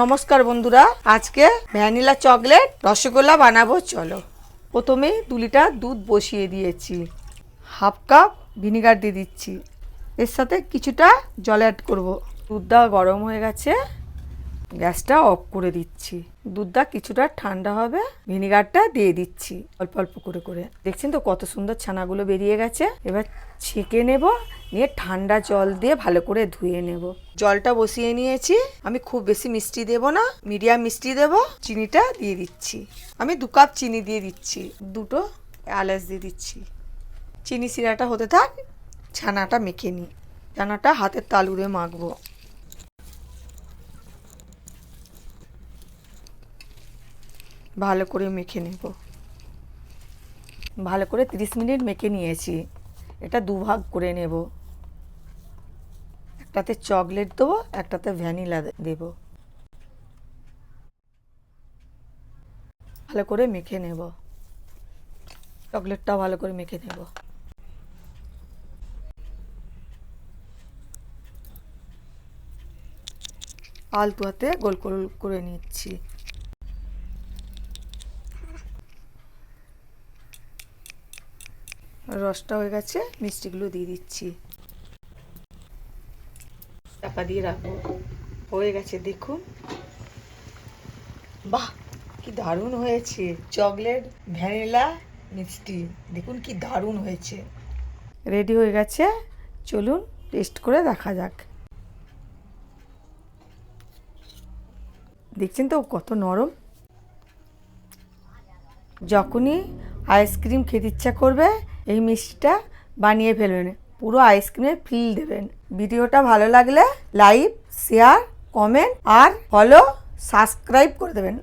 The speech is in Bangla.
নমস্কার বন্ধুরা, আজকে ভ্যানিলা চকলেট রসগোল্লা বানাবো, চলো। প্রথমে দু লিটার দুধ বসিয়ে দিয়েছি। হাফ কাপ ভিনিগার দিয়ে দিচ্ছি। এর সাথে কিছুটা জল অ্যাড করব। দুধটা গরম হয়ে গেছে। গ্যাসটা অফ করে দিচ্ছি। দুধটা কিছুটা ঠান্ডা হবে, ভিনিগারটা দিয়ে দিচ্ছি অল্প অল্প করে করে। দেখছেন তো কত সুন্দর ছানাগুলো বেরিয়ে গেছে? এবার ছেঁকে নেব, নিয়ে ঠান্ডা জল দিয়ে ভালো করে ধুয়ে নেব। জলটা বসিয়ে নিয়েছি। আমি খুব বেশি মিষ্টি দেব না, মিডিয়াম মিষ্টি দেব, চিনিটা দিয়ে দিচ্ছি। আমি দু কাপ চিনি দিয়ে দিচ্ছি, দুটো এলাচ দিয়ে দিচ্ছি। চিনি শিরাটা হতে থাক, ছানাটা মেখে নিই। ছানাটা হাতের তালুরে মাখবো। ভালো করে মেখে নেব। ভালো করে 30 মিনিট মেখে নিয়েছি। এটা দুভাগ করে নেব। একটাতে চকলেট দেবো, একটাতে ভ্যানিলা দেব। ভালো করে মেখে নেব। চকলেটটা ভালো করে মেখে নেব। আলতু হাতে গোল গোল করে নিচ্ছি। রসটা হয়ে গেছে, মিষ্টিগুলো দিয়ে দিচ্ছি। চাপা দিয়ে রাখব। হয়ে গেছে, দেখুন। বাহ, কি দারুণ হয়েছে। চকলেট, ভ্যানিলা, মিষ্টি। দেখুন কি দারুণ হয়েছে। রেডি হয়ে গেছে। চলুন, টেস্ট করে দেখা যাক। দেখছেন তো, কত নরম। যখনই আইসক্রিম খেতে ইচ্ছা করবে এই মিষ্টিটা বানিয়ে ফেলবেন, পুরো আইসক্রিমে ফিল দেবেন। ভিডিওটা ভালো লাগলে লাইক শেয়ার কমেন্ট আর ফলো সাবস্ক্রাইব করে দেবেন।